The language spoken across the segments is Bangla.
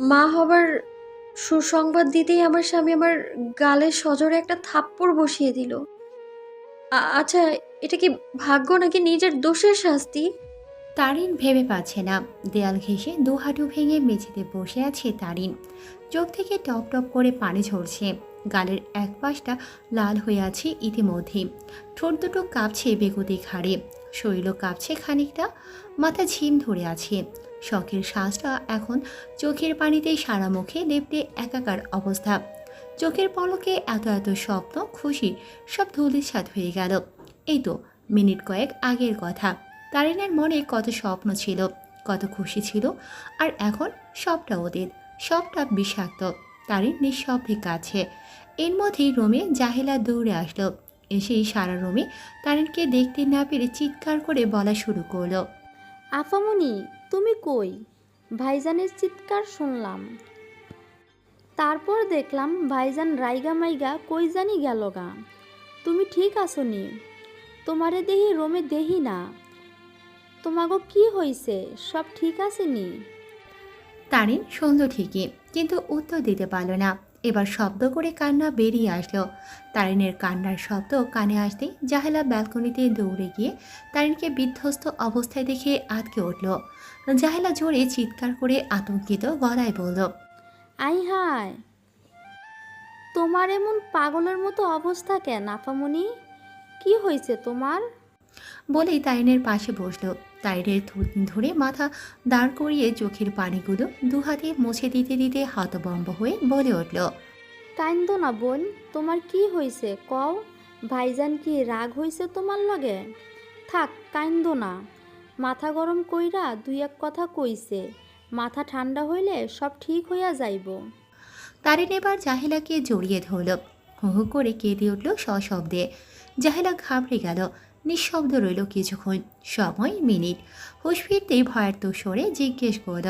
মা হবার সুসংবাদ দিতেই আমার স্বামী আমার গালে সজোরে একটা থাপ্পড় বসিয়ে দিল। আচ্ছা এটা কি ভাগ্য নাকি নিজের দোষের শাস্তি? তারিন ভেবে পাচ্ছে না। দেয়াল ঘেঁষে দু হাঁটু ভেঙে মেঝেতে বসে আছে তারিন। চোখ থেকে টপ টপ করে পানি ঝরছে। গালের এক পাশটা লাল হয়ে আছে ইতিমধ্যে। ঠোঁট দুটো কাঁপছে বেগুতি ঘাড়ে শরীরও কাঁপছে খানিকটা। মাথা ঝিম ধরে আছে। শখের শ্বাসটা এখন চোখের পানিতে সারা মুখে লেপটে একাকার অবস্থা। চোখের পলকে এত এত স্বপ্ন, খুশি, সব ধুলিসাৎ হয়ে গেল। এই তো মিনিট কয়েক আগের কথা। তারিনের মনে কত স্বপ্ন ছিল, কত খুশি ছিল, আর এখন সবটা ওদের, সবটা বিষাক্ত। তারিন নিঃশব্দে কাছে এর মধ্যেই রোমে জাহেলা দৌড়ে আসলো। এসেই সারা রোমে তারিনকে দেখতে না পেরে চিৎকার করে বলা শুরু করল। আফামনি তুমি কই? ভাইজানের চিৎকার শুনলাম। তারপর দেখলাম ভাইজান রাইগা মাইগা কই জানি গেল গা। তুমি ঠিক আছো নি তোমারে দেহি রোমে দেহি না। তোমাগো কি হইছে? সব ঠিক আছে নি তারিন, শুনল ঠিকই, কিন্তু উত্তর দিতে পারল না। এবার শব্দ করে কান্না বেরিয়ে আসলো। তারিনের কান্নার শব্দ কানে আসতেই জাহেলা ব্যালকনিতে দৌড়ে গিয়ে তারিনকে বিধ্বস্ত অবস্থায় দেখে আটকে উঠল। জাহেলা জোরে চিৎকার করে আতঙ্কিত গলায় বলল, আই হায়, তোমার এমন পাগলের মতো অবস্থা কেন আফামনি কি হয়েছে তোমার? বলেই তাইনের পাশে বসল। থুতনি ধরে মাথা দাঁড় করিয়ে চোখের পানিগুলো দু হাতে মুছে দিতে দিতে হতবম্ব হয়ে বলে উঠল কাইন্দ না বোন তোমার কি হয়েছে কও ভাইজান কি রাগ হয়েছে তোমার লগে? থাক কাইন্দ না। মাথা গরম কইরা দুই এক কথা কইছে। মাথা ঠান্ডা হইলে সব ঠিক হইয়া যাইব। তারিন এবার জাহেলাকে জড়িয়ে ধরল। হু হু করে কেঁদে উঠল সশব্দে। জাহেলা ঘাবড়ে গেল। নিঃশব্দ রইল কিছুক্ষণ। সময় মিনিট। হুশ ফিরতেই ভয়ার্ত স্বরে জিজ্ঞেস করল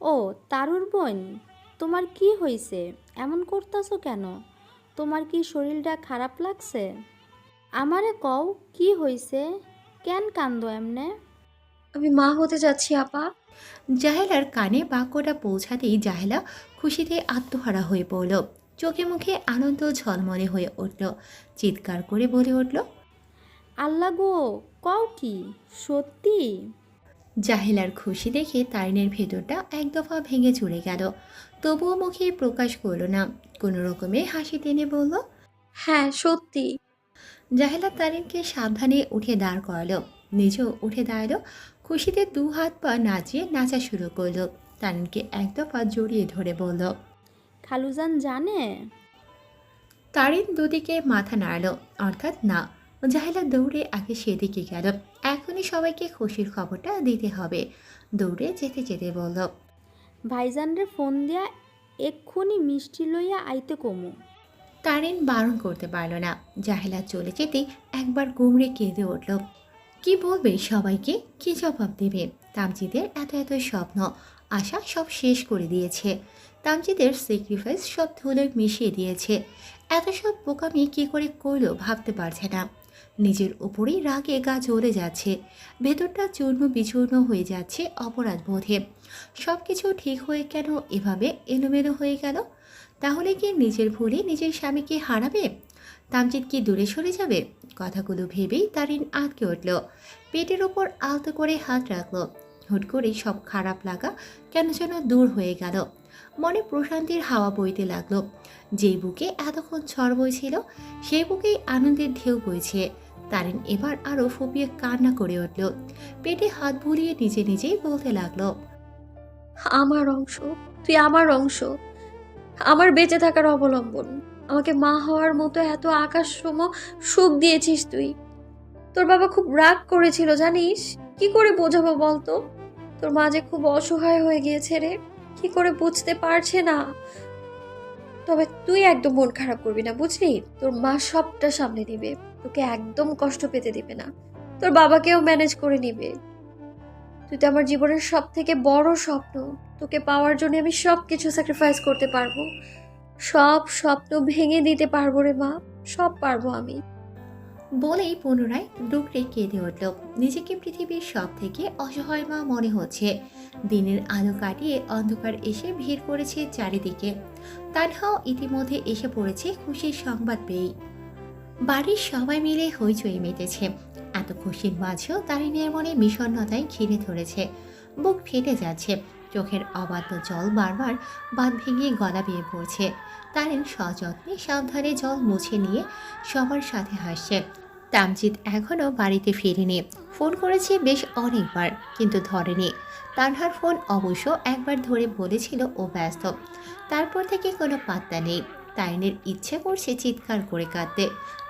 ও তারুর বোন তোমার কি হয়েছে এমন করতাছো কেন? তোমার কি শরীরটা খারাপ লাগছে? আমারে কও কি হয়েছে কেন কান্দ এমনে? আমি মা হতে যাচ্ছি আপা। জাহেলার কানে বাক্যটা পৌঁছাতেই জাহেলা খুশিতে আত্মহারা হয়ে পড়ল। চোখে মুখে আনন্দ ঝলমলে হয়ে উঠল। চিৎকার করে বলে উঠল আল্লাহ গো কও কি? সত্যি? জাহেলার খুশি দেখে তারিনের ভেতরটা এক দফা ভেঙে চুরে গেল। তবুও মুখে প্রকাশ করল না। কোনো রকমে হাসি টেনে বলল হ্যাঁ সত্যি। জাহেলা তারিনকে সাবধানে উঠে দাঁড় করালো। নিজেও উঠে দাঁড়াল। খুশিতে দু হাত পা নাচিয়ে নাচা শুরু করল। তারিনকে এক দফা জড়িয়ে ধরে বলল খালুজান জানে? তারিন দুদিকে মাথা নাড়ল। অর্থাৎ না। জাহেলা দৌড়ে আগে সেদিকে গেল। এখনই সবাইকে খুশির খবরটা দিতে হবে। দৌড়ে যেতে যেতে বলল ভাইজানরে ফোন দিয়া এক্ষুনি মিষ্টি লইয়া আইতে কমু। তারিন বারণ করতে পারল না। জাহেলা চলে যেতেই একবার গুমড়ে কেঁদে উঠল কি বলবে সবাইকে? কি জবাব দেবে? তামজিদের এত এত স্বপ্ন আশা সব শেষ করে দিয়েছে। তামজিদের স্যাক্রিফাইস সব ধুলে মিশিয়ে দিয়েছে। এত সব বোকামি কী করে করল ভাবতে পারছে না। নিজের ওপরেই রাগে গা জ্বলে যাচ্ছে। ভেতরটা চূর্ণ বিচূর্ণ হয়ে যাচ্ছে অপরাধ বোধে। সব কিছু ঠিক হয়ে কেন এভাবে এলোমেলো হয়ে গেল? তাহলে কি নিজের ভুলে নিজের স্বামীকে হারাবে? তামজিৎ কি দূরে সরে যাবে? কথাগুলো ভেবেই তারিন আটকে উঠল। পেটের ওপর আলতো করে হাত রাখল। হুট করে সব খারাপ লাগা কেন যেন দূর হয়ে গেল। মনে প্রশান্তির হাওয়া বইতে লাগল। যেই বুকে এতক্ষণ ঝড় বইছিল, সেই বুকেই আনন্দের ঢেউ বইছে। তারিন এবার আরও ফুপিয়ে কান্না করে উঠল। পেটে হাত বুলিয়ে নিজে নিজেই বলতে লাগল, আমার অংশ, তুই আমার অংশ। আমার বেঁচে থাকার অবলম্বন। আমাকে মা হওয়ার মতো এত আকাশ সম সুখ দিয়েছিস তুই। তোর বাবা খুব রাগ করেছিল, জানিস? কি করে বোঝাবো বলতো? তোর মা যে খুব অসহায় হয়ে গিয়েছে রে, কি করে বুঝতে পারছে না? তবে তুই একদম মন খারাপ করবি না, বুঝলি? তোর মা সবটা সামনে নিবে, তোকে একদম কষ্ট পেতে দিবে না। তোর বাবাকেও ম্যানেজ করে নিবে। তুই তো আমার জীবনের সব থেকে বড় স্বপ্ন, তোকে পাওয়ার জন্য আমি সব কিছু স্যাক্রিফাইস করতে পারব। সব স্বপ্ন ভেঙে দিতে পারব রে মা, সব পারব আমি। বলেই পুনরায় ডুকরে কেঁদে উঠল। নিজেকে পৃথিবীর সব থেকে অসহায় মা মনে হচ্ছে। দিনের আলো কাটিয়ে অন্ধকার এসে ভিড় করেছে চারিদিকে। তানহাও ইতিমধ্যে এসে পড়েছে খুশির সংবাদ পেয়েই। বাড়ির সবাই মিলে হইচই মেতেছে এত খুশির মাঝেও তারিনের মনে বিষণ্ণতায় ঘিরে ধরেছে। বুক ফেটে যাচ্ছে। চোখের অবাধ্য জল বারবার বাঁধ ভেঙে গলা বেয়ে পড়ছে। তারিন সযত্নে সাবধানে জল মুছে নিয়ে সবার সাথে হাসছে। তামজিৎ এখনও বাড়িতে ফিরেনি। ফোন করেছে বেশ অনেকবার, কিন্তু ধরেনি। তানহার ফোন অবশ্য একবার ধরে বলেছিল ও ব্যস্ত। তারপর থেকে কোনো পাত্তা নেই। তাইনের ইচ্ছে করছে চিৎকার করে কাঁদতে।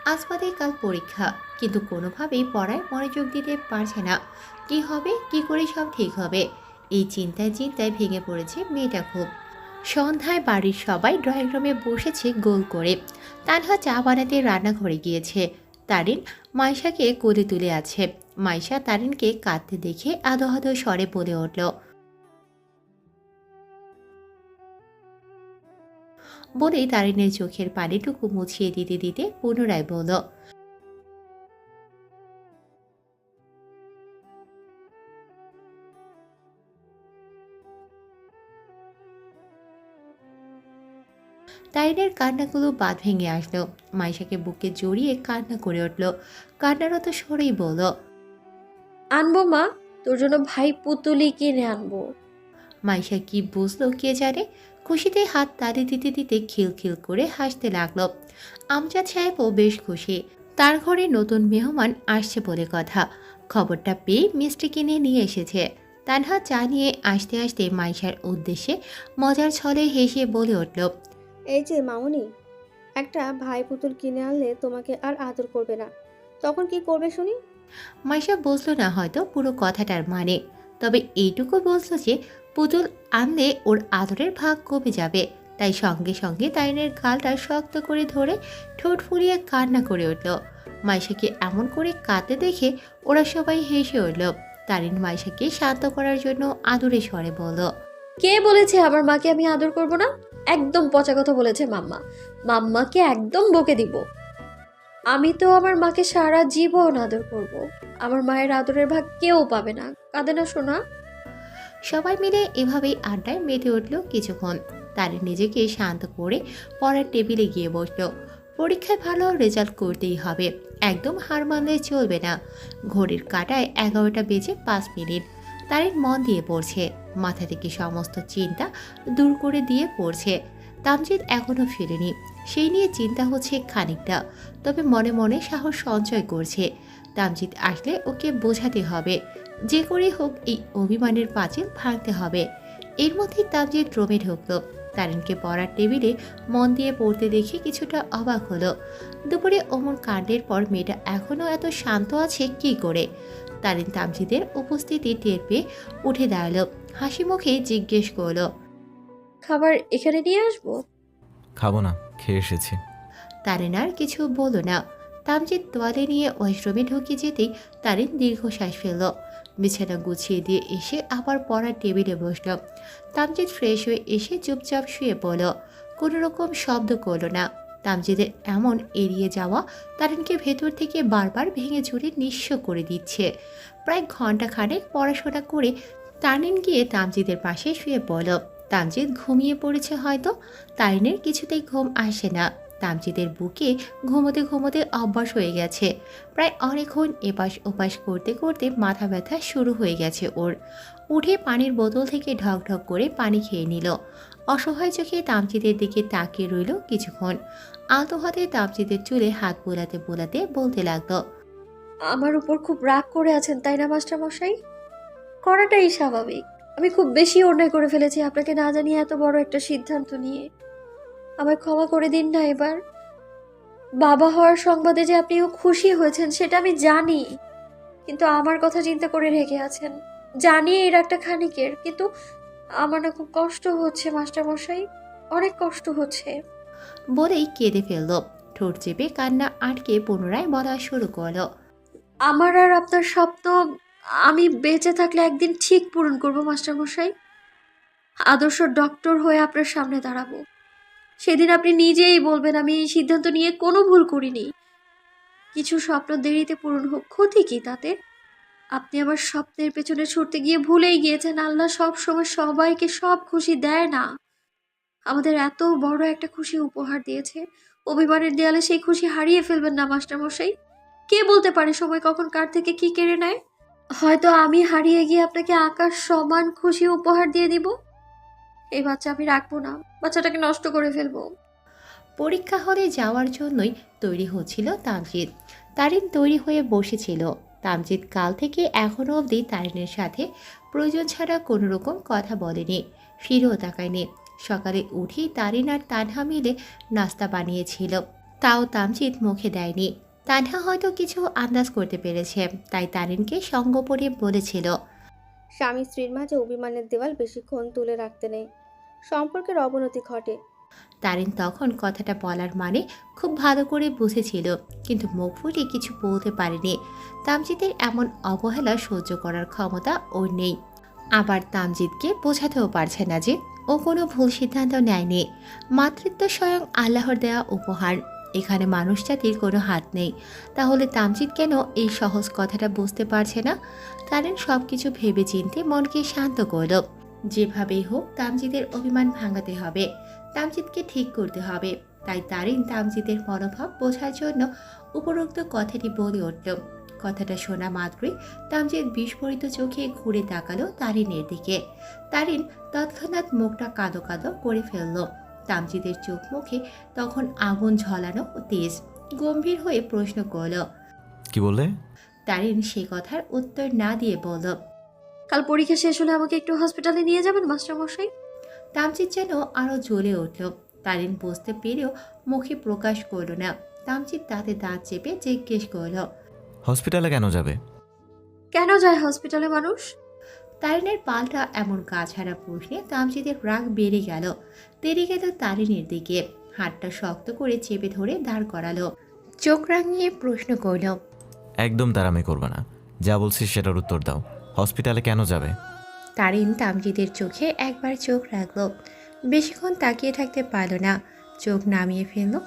আজ বাদে কাল পরীক্ষা, কিন্তু কোনোভাবেই পড়ায় মনোযোগ দিতে পারছে না। কি হবে, কি করে সব ঠিক হবে? এই চিন্তায় চিন্তায় ভেঙে পড়েছে মেয়েটা খুব। সন্ধ্যায় বাড়ির সবাই ড্রয়িং রুমে বসেছে গোল করে। তানহা চা বানাতে রান্নাঘরে গিয়েছে। তারিন মাইশাকে কোলে তুলে আছে। মাইশা তারিনকে কাঁদতে দেখে আদো আদো স্বরে বলে উঠল, বলেই তারিনের চোখের পানিটুকু মুছিয়ে দিতে দিতে পুনরায় বলল তাইনের কান্নাগুলো বাদ ভেঙে আসলো। মাইশাকে বুকে জড়িয়ে কান্না করে উঠল। কান্নারত স্বরেই বলল আনব মা তোর জন্য ভাই পুতুলি কিনে আনব। মাইশা কি বুঝলো কে জানে? খুশিতে হাত তাড়ি দিতে দিতে খিলখিল করে হাসতে লাগল। আমজাদ সাহেবও বেশ খুশি। তার ঘরে নতুন মেহমান আসছে বলে কথা। খবরটা পেয়ে মিষ্টি কিনে নিয়ে এসেছে। তানহা চা নিয়ে আসতে আসতে মাইশার উদ্দেশ্যে মজার ছলে হেসে বলে উঠল এই যে মামুনি একটা ভাই পুতুল কিনে আনলে তোমাকে আর আদর করবে না। তখন কি করবে শুনি? মাইশা বুঝলো না হয়তো পুরো কথাটার মানে তবে এইটুকু বুঝলো যে পুতুল আনলে ওর আদরের ভাগ কমে যাবে। তাই সঙ্গে সঙ্গে তাইনের গালটা শক্ত করে ধরে ঠোঁট ফুলিয়ে কান্না করে উঠল। মাইশাকে এমন করে কাঁদতে দেখে ওরা সবাই হেসে উঠল। তারিন মাইশাকে শান্ত করার জন্য আদরে স্বরে বলল কে বলেছে আমার মাকে আমি আদর করব না? একদম পচা কথা বলেছে মাম্মা। মাম্মাকে একদম বকে দিব। আমি তো আমার মাকে সারা জীবন আদর করব। আমার মায়ের আদরের ভাগ কেউ পাবে না। কাঁদে না শোনা সবাই মিলে এভাবেই আড্ডায় মেতে উঠল কিছুক্ষণ। তার নিজেকে শান্ত করে পড়ার টেবিলে গিয়ে বসল। পরীক্ষায় ভালো রেজাল্ট করতেই হবে। একদম হার মানলে চলবে না। ঘড়ির কাটায় এগারোটা বেজে পাঁচ মিনিট। তারিন মন দিয়ে পড়ছে। মাথা থেকে সমস্ত চিন্তা দূর করে দিয়ে পড়ছে। তামজিৎ এখনও ফিরেনি। সেই নিয়ে চিন্তা হচ্ছে খানিকটা। তবে মনে মনে সাহস সঞ্চয় করছে। তামজিৎ আসলে ওকে বোঝাতে হবে। যে করেই হোক এই অভিমানের পাঁচিল ভাঙতে হবে। এর মধ্যেই তামজিৎ রোমে ঢুকলো। তারিনকে পড়ার টেবিলে মন দিয়ে পড়তে দেখে কিছুটা অবাক হলো। দুপুরে অমন কাণ্ডের পর মেয়েটা এখনও এত শান্ত আছে কি করে? তারিন তামজিদের উপস্থিতি টের পেয়ে উঠে দাঁড়াল। হাসি মুখে জিজ্ঞেস করল খাবার এখানে নিয়ে আসব? খাব না খেয়ে এসেছি। তারিন আর কিছু বলল না। তামজিৎ তোয়ালে নিয়ে ওয়াশরুমে ঢুকে যেতেই তারিন দীর্ঘশ্বাস ফেলল। বিছানা গুছিয়ে দিয়ে এসে আবার পড়ার টেবিলে বসল। তামজিৎ ফ্রেশ হয়ে এসে চুপচাপ শুয়ে পড়ল। কোনো রকম শব্দ করল না। তামজিদের এমন এড়িয়ে যাওয়া তারিনকে ভেতর থেকে বারবার ভেঙে চুরে নিঃস্ব করে দিচ্ছে। প্রায় ঘণ্টা খানেক পড়াশোনা করে তারিন গিয়ে তামজিদের পাশে শুয়ে পড়ল। তামজিদ ঘুমিয়ে পড়েছে হয়তো, তারিনের কিছুতেই ঘুম আসে না। তামজিদের বুকে ঘুমোতে ঘুমোতে অভ্যাস হয়ে গেছে। প্রায় অনেকক্ষণ এপাশ ওপাশ করতে করতে মাথা ব্যথা শুরু হয়ে গেছে ওর। উঠে পানির বোতল থেকে ঢক ঢক করে পানি খেয়ে নিল। অসহায় চোখে তামজিদের দিকে তাকিয়ে রইল কিছুক্ষণ। আলতো হাতে তামজিদের চুলে হাত বোলাতে বোলাতে বলতে লাগল, আমার উপর খুব রাগ করে আছেন, তাই না, মাস্টার মশাই? করাটাই স্বাভাবিক। আমি খুব বেশি অন্যায় করে ফেলেছি আপনাকে না জানিয়ে এত বড় একটা সিদ্ধান্ত নিয়ে। আমায় ক্ষমা করে দিন না এবার। বাবা হওয়ার সংবাদে যে আপনিও খুশি হয়েছেন, সেটা আমি জানি। কিন্তু আমার কথা চিন্তা করে রেখে আছেন। জানি এর একটা খানিকের কিন্তু আমার না খুব কষ্ট হচ্ছে মাস্টারমশাই। অনেক কষ্ট হচ্ছে। বলেই কেঁদে ফেলল। ঠোঁট চেপে কান্না আটকে পুনরায় বলা শুরু করল। আমার আর আপনার স্বপ্ন আমি বেঁচে থাকলে একদিন ঠিক পূরণ করব মাস্টারমশাই। আদর্শ ডক্টর হয়ে আপনার সামনে দাঁড়াবো। সেদিন আপনি নিজেই বলবেন আমি এই সিদ্ধান্ত নিয়ে কোনো ভুল করিনি। কিছু স্বপ্ন দেরিতে পূরণ হোক ক্ষতি কি তাতে? আপনি আমার স্বপ্নের পেছনে ছুটতে গিয়ে ভুলেই গিয়েছেন। আল্লাহ সব সময় সবাইকে সব খুশি দেয় না। আমাদের এত বড় একটা খুশি উপহার দিয়েছে। অভিমানের দেয়ালে সেই খুশি হারিয়ে ফেলবেন না, মাস্টারমশাই। কে বলতে পারে সময় কখন কার থেকে কি কেড়ে নেয়? হয়তো আমি হারিয়ে গিয়ে আপনাকে আকাশ সমান খুশি উপহার দিয়ে দিব। এই বাচ্চা আমি রাখব না। বাচ্চাটাকে নষ্ট করে ফেলব। পরীক্ষা হলে যাওয়ার জন্যই তৈরি হচ্ছিল তামজিৎ তারিন তৈরি হয়ে বসেছিল। তামজিৎ কাল থেকে এখনও অবধি তারিনের সাথে প্রয়োজন ছাড়া কোনো রকম কথা বলেনি, ফিরেও তাকায়নি। সকালে উঠেই তারিন আর তানহা মিলে নাস্তা বানিয়েছিল। তাও তামজিৎ মুখে দেয়নি। তানহা হয়তো কিছু আন্দাজ করতে পেরেছে, তাই তারিনকে সঙ্গপরে বলেছিল। স্বামী স্ত্রীর মাঝে অভিমানের দেওয়াল বেশিক্ষণ তুলে রাখতে নেই। সম্পর্কের অবনতি ঘটে। তারিন তখন কথাটা বলার মানে খুব ভালো করে বুঝেছিল, কিন্তু ফুটে কিছু বলতে পারেনি। তামজিদের এমন অবহেলা সহ্য করার ক্ষমতা ওর নেই। আবার তামজিদকে বোঝাতেও পারছে না যে ও কোনো ভুল সিদ্ধান্ত নেয়নি। মাতৃত্ব স্বয়ং আল্লাহর দেওয়া উপহার। এখানে মানুষ জাতির কোনো হাত নেই। তাহলে তামজিদ কেন এই সহজ কথাটা বুঝতে পারছে না? তারিন সব কিছু ভেবে চিনতে মনকে শান্ত করল। যেভাবেই হোক, তামজিদের অভিমান ভাঙাতে হবে। তামজিদকে ঠিক করতে হবে। তাই তারিন তামজিদের মনোভাব বোঝার জন্য উপরোক্ত কথাটি বলে উঠল। কথাটা শোনা মাত্রই তামজিদ বিস্ফোরিত চোখে ঘুরে তাকালো তারিনের দিকে। তারিন তৎক্ষণাৎ মুখটা কাদো কাদো করে ফেলল। তামজিদের চোখ মুখে তখন আগুন ঝলানো তেজ গম্ভীর হয়ে প্রশ্ন করল কি বললে? তারিন সে কথার উত্তর না দিয়ে বলল কাল পরীক্ষা শেষ হলে আমাকে একটু হসপিটালে নিয়ে যাবেন মাস্টারমশাই? তামজিৎ যেন আরও জ্বলে উঠল। তারিন বুঝতে পেরেও মুখে প্রকাশ করল না। তামজিৎ তাতে দাঁত চেপে জিজ্ঞেস করল হসপিটালে কেন যাবে? কেন যায় হসপিটালে মানুষ? তারিনের পাল্টা এমন গাছহারা প্রশ্নে তামজিদের রাগ বেড়ে গেল। তেড়ে গেল তারিনের দিকে। হাতটা শক্ত করে চেপে ধরে দাঁড় করালো। চোখ রাঙিয়ে প্রশ্ন করল একদম তারামি করবে না। যা বলছিস সেটার উত্তর দাও। হসপিটালে কেন যাবে? তারিন তামজিদের চোখে একবার চোখ রাখল। বেশিক্ষণ তাকিয়ে থাকতে পারল না। চোখ নামিয়ে ফেলল,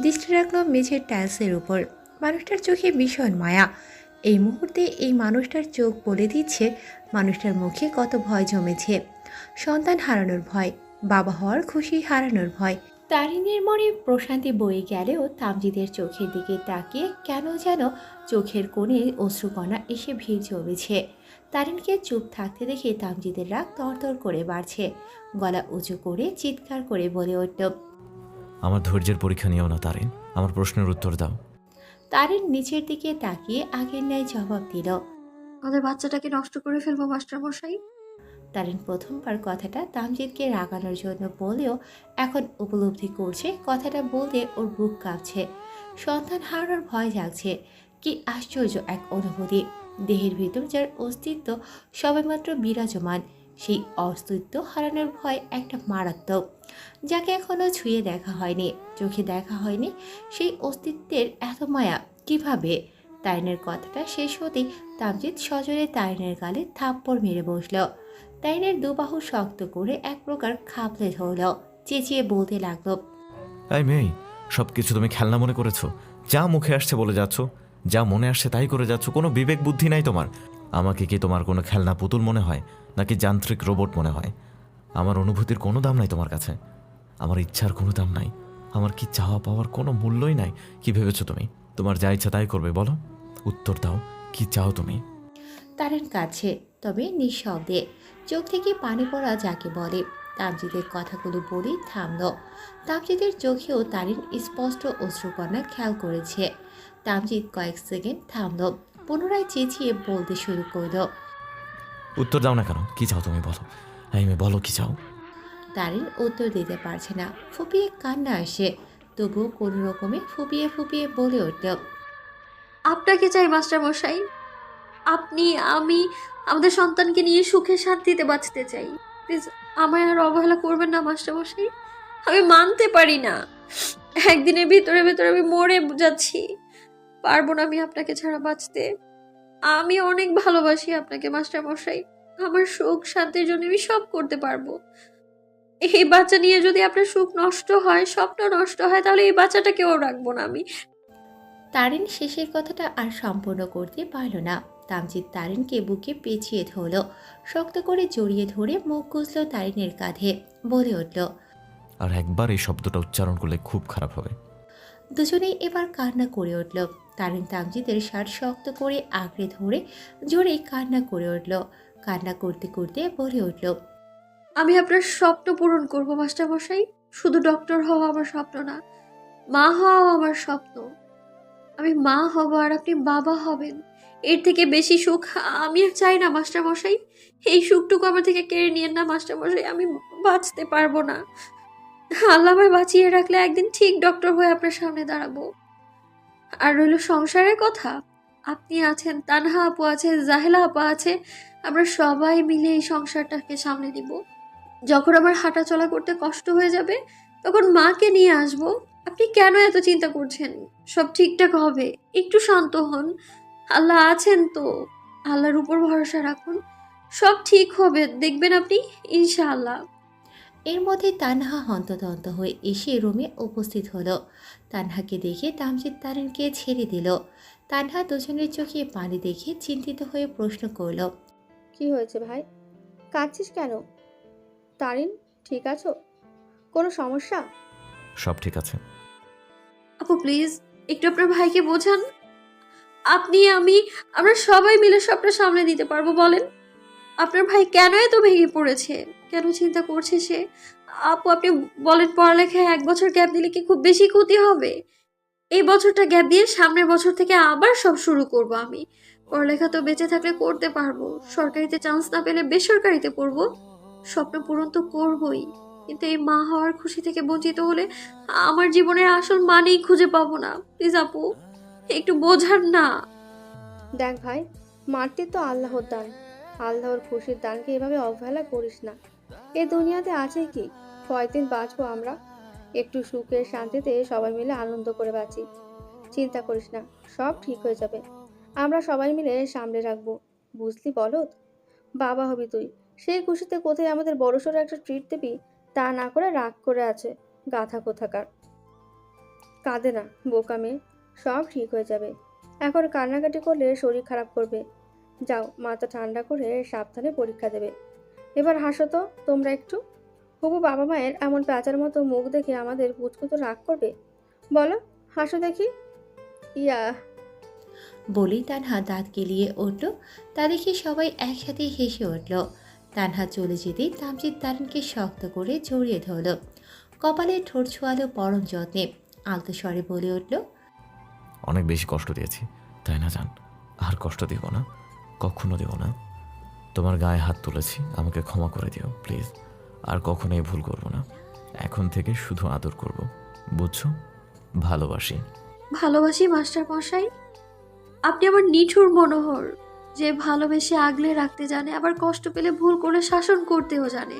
দৃষ্টি রাখল মেঝের টাইলসের উপর। মানুষটার চোখে ভীষণ মায়া। এই মুহূর্তে এই মানুষটার চোখ বলে দিচ্ছে, মানুষটার মুখে কত ভয় জমেছে। সন্তান হারানোর ভয়, বাবা হওয়ার খুশি হারানোর ভয়। তারিনের মনে প্রশান্তি বয়ে গেলেও তামজিদের চোখের দিকে তাকিয়ে কেন যেন চোখের কোণে অশ্রুকণা এসে ভিড় জমেছে। তারিনকে চুপ থাকতে দেখে তামজিদের রাগ তরতর করে বাড়ছে। গলা উঁচু করে চিৎকার করে বলে উঠল আমার ধৈর্যের পরীক্ষা নিও না তারিন। আমার প্রশ্নের উত্তর দাও। তারিন নিচের দিকে তাকিয়ে আগের ন্যায় জবাব দিল আমাদের বাচ্চাটাকে নষ্ট করে ফেলব মাস্টারমশাই তারিন প্রথমবার কথাটা তামজিদকে রাগানোর জন্য বলেও এখন উপলব্ধি করছে কথাটা বলতে ওর বুক কাঁপছে। সন্তান হারানোর ভয় জাগছে। কি আশ্চর্য এক অনুভূতি। দেহের ভিতর যার অস্তিত্ব সবেমাত্র বিরাজমান, সেই অস্তিত্ব হারানোর ভয় একটা মারাত্মক, যাকে এখনও ছুঁয়ে দেখা হয়নি, চোখে দেখা হয়নি সেই অস্তিত্বের এত মায়া। কীভাবে? তাইনের কথাটা শেষ হতেই তামজিৎ সজরে তাইনের গালে থাপ্পড় মেরে বসল। তাইনের দুবাহু শক্ত করে এক প্রকার খাপলে ধরল, চেঁচিয়ে বলতে লাগল, এই সব কিছু তুমি খেলনা মনে করেছ? যা মুখে আসছে বলে যাচ্ছ? যা মনে আসছে তাই করে যাচ্ছ, কোনো বিবেক বুদ্ধি নাই তোমার। আমাকে কি তোমার কোনো খেলনা পুতুল মনে হয়, নাকি যান্ত্রিক রোবট মনে হয়? আমার অনুভূতির কোনো দাম নাই তোমার কাছে। আমার ইচ্ছার কোনো দাম নাই। আমার কি চাওয়া পাওয়ার কোনো মূল্যই নাই, কি ভেবেছো তুমি? তোমার যা ইচ্ছা তাই করবে, বলো। উত্তর দাও, কি চাও তুমি? তারেন কাছে, তবে নিঃশব্দে চোখ থেকে পানি পড়া যাকে বলে তামজিদের কথাগুলো বলেই থামল। তামজিদের চোখেও তারিন স্পষ্ট অশ্রুকণা খেয়াল করেছে। তামজিদ কয়েক সেকেন্ড থামল পুনরায় চেঁচিয়ে বলতে শুরু করল। উত্তর দাও না কেন? কি চাও তুমি বলো। বলো কি চাও? তারিন উত্তর দিতে পারছে না। ফুপিয়ে কান্না আসে। তবুও কোনো রকমে ফুপিয়ে ফুপিয়ে বলে উঠল আপনাকে চাই মাস্টারমশাই আপনি আমি আমাদের সন্তানকে নিয়ে সুখে শান্তিতে বাঁচতে চাই। প্লিজ আমায় আর অবহেলা করবেন না মাস্টারমশাই আমি মানতে পারি না। একদিনের ভিতরে ভিতরে আমি মরে যাচ্ছি। পারব না আমি আপনাকে ছাড়া বাঁচতে। আমি অনেক ভালোবাসি আপনাকে মাস্টারমশাই। আমার সুখ শান্তির জন্য আমি সব করতে পারব। এই বাচ্চা নিয়ে যদি আপনার সুখ নষ্ট হয় স্বপ্ন নষ্ট হয় তাহলে এই বাচ্চাটাকেও রাখব না আমি। তারিন শেষের কথাটা আর সম্পূর্ণ করতে পারল না। তামজিৎ তারিনকে বুকে পেঁচিয়ে ধরল। শক্ত করে জড়িয়ে ধরে মুখ গুজল তারিনের কাঁধে বলে উঠল আর একবার এই শব্দটা উচ্চারণ করলে খুব খারাপ হবে। দুজনেই এবার কান্না করে উঠল। তারিন তামজিদের শার্ট শক্ত করে আঁকড়ে ধরে জোরে কান্না করে উঠল। কান্না করতে করতে বলে উঠল, আমি আপনার স্বপ্ন পূরণ করব মাস্টারমশাই শুধু ডক্টর হওয়া আমার স্বপ্ন না, মা হওয়াও আমার স্বপ্ন। আমি মা হব আর আপনি বাবা হবেন। এর থেকে বেশি সুখ আমি আর চাই না মাস্টারমশাই এই সুখটুকু আমার থেকে কেড়ে নিয়েন না মাস্টারমশাই আমি বাঁচতে পারব না। আল্লাহ বাঁচিয়ে রাখলে একদিন ঠিক ডক্টর হয়ে আপনার সামনে দাঁড়াবো। আর রইল সংসারের কথা। আপনি আছেন, তানহা আপু আছে জাহেলা আপা আছে আমরা সবাই মিলে এই সংসারটাকে সামনে দিব যখন আমার হাঁটা চলা করতে কষ্ট হয়ে যাবে, তখন মাকে নিয়ে আসব। আপনি কেন এত চিন্তা করছেন? সব ঠিকঠাক হবে। একটু শান্ত হন। আল্লাহ আছেন তো। আল্লাহর উপর ভরসা রাখুন। সব ঠিক হবে, দেখবেন আপনি? ইনশাআল্লাহ। এর মধ্যে তানহা হন্তদন্ত হয়ে এসে রুমে উপস্থিত হলো। তানহাকে দেখে তামজিৎ তারিনকে ছেড়ে দিল। তানহা দুজনের চোখে পানি দেখে চিন্তিত হয়ে প্রশ্ন করল কি হয়েছে ভাই? কাঁদছিস কেন? তারিন ঠিক আছো? কোনো সমস্যা? সব ঠিক আছে। আপু প্লিজ একটু আপনার ভাইকে বোঝান। আপনি আমি আমরা সবাই মিলে সবটা সামনে দিতে পারব বলেন। আপনার ভাই কেন এত ভেঙে পড়েছে? কেন চিন্তা করছে সে? আপু, আপনি বলেন পড়ালেখায় এক বছর গ্যাপ দিলে কি খুব বেশি ক্ষতি হবে? এই বছরটা গ্যাপ দিয়ে সামনের বছর থেকে আবার সব শুরু করব আমি। পড়ালেখা তো বেঁচে থাকলে করতে পারব। সরকারিতে চান্স না পেলে বেসরকারিতে পড়ব। স্বপ্ন পূরণ তো করবই। কিন্তু এই মা হওয়ার খুশি থেকে বঞ্চিত হলে আমার জীবনের আসল মানেই খুঁজে পাবো না। প্লিজ আপু, একটু বোঝার না। দেখ ভাই, মারতে তো আল্লাহর দান। আল্লাহর খুশির দানকে এভাবে অবহেলা করিস না। এ দুনিয়াতে আছে কি? কয়দিন বাঁচবো আমরা? একটু সুখে শান্তিতে সবাই মিলে আনন্দ করে বাঁচি। চিন্তা করিস না, সব ঠিক হয়ে যাবে। আমরা সবাই মিলে সামলে রাখব। বুঝলি বলত বাবা হবি তুই। সেই খুশিতে কোথায় আমাদের বড়সড় একটা ট্রিট দিবি? তা না করে রাগ করে আছে গাথা কোথাকার। কাঁদে না, বোকা মেয়ে। সব ঠিক হয়ে যাবে। এখন কান্নাকাটি করলে শরীর খারাপ করবে। যাও, মাথা ঠান্ডা করে সাবধানে পরীক্ষা দেবে। এবার হাসো তো তোমরা একটু। হবু বাবা মায়ের এমন প্যাঁচার মতো মুখ দেখে আমাদের পুচকুতো রাগ করবে। বলো হাসো দেখি। ইয়া। বলেই তানহা দাঁত গেলিয়ে উঠল। তা দেখে সবাই একসাথে হেসে উঠল। তানহা চলে যেতেই তামজিৎ তারিনকে শক্ত করে জড়িয়ে ধরল। কপালে ঠোঁট ছোয়ালো পরম যত্নে। আলতো স্বরে বলে উঠল অনেক বেশি কষ্ট দিয়েছি তাই না জান? আর কষ্ট দিব না কখনো দেব না। তোমার গায়ে হাত তুলেছি, আমাকে ক্ষমা করে দিও, প্লিজ। আর কখনোই ভুল করব না। এখন থেকে শুধু আদর করব, বুঝছ? ভালোবাসি। ভালোবাসি, মাস্টার মশাই। আপনি আমার নিঠুর মনোহর, যে ভালোবেসে আগলে রাখতে জানে, আবার কষ্ট পেলে ভুল করে শাসন করতেও জানে।